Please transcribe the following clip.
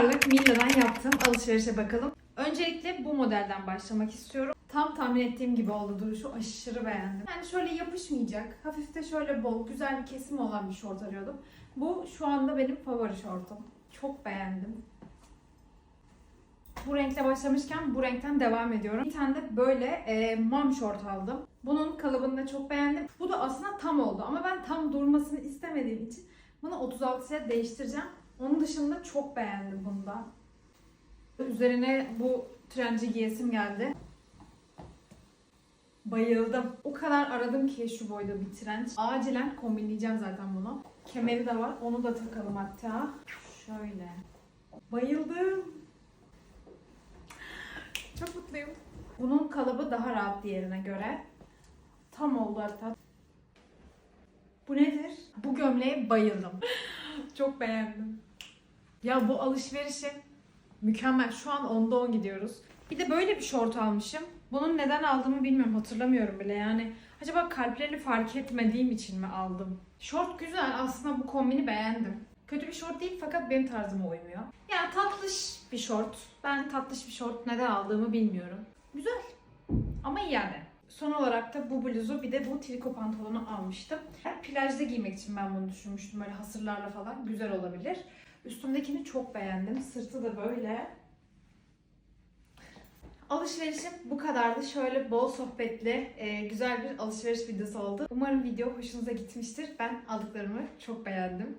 dolarlık Milla'dan yaptığım alışverişe bakalım. Öncelikle bu modelden başlamak istiyorum. Tam tahmin ettiğim gibi oldu duruşu. Aşırı beğendim. Yani şöyle yapışmayacak, hafif de şöyle bol, güzel bir kesimi olan bir şort arıyordum. Bu şu anda benim favori şortum. Çok beğendim. Bu renkle başlamışken bu renkten devam ediyorum. Bir tane de böyle e, mom short aldım. Bunun kalıbını da çok beğendim. Bu da aslında tam oldu ama ben tam durmasını istemediğim için bunu 36'ya değiştireceğim. Onun dışında çok beğendim bunu da. Üzerine bu trenci giyesim geldi. Bayıldım. O kadar aradım ki şu boyda bir trenç. Acilen kombinleyeceğim zaten bunu. Kemeri de var. Onu da takalım hatta. Şöyle. Bayıldım. Çok mutluyum. Bunun kalıbı daha rahat diğerine göre. Tam oldu hatta. Bu nedir? Bu gömleğe bayıldım. Çok beğendim. Ya bu alışverişim mükemmel. Şu an onda 10 gidiyoruz. Bir de böyle bir şort almışım. Bunun neden aldığımı bilmiyorum. Hatırlamıyorum bile. Yani acaba kalplerini fark etmediğim için mi aldım? Şort güzel. Aslında bu kombini beğendim. Kötü bir şort değil fakat benim tarzıma uymuyor. Yani tatlış bir şort. Ben tatlış bir şort neden aldığımı bilmiyorum. Güzel. Ama iyi yani. Son olarak da bu bluzu bir de bu triko pantolonu almıştım. Plajda giymek için ben bunu düşünmüştüm. Böyle hasırlarla falan güzel olabilir. Üstümdekini çok beğendim. Sırtı da böyle. Alışverişim bu kadardı. Şöyle bol sohbetli, e, güzel bir alışveriş videosu oldu. Umarım video hoşunuza gitmiştir. Ben aldıklarımı çok beğendim.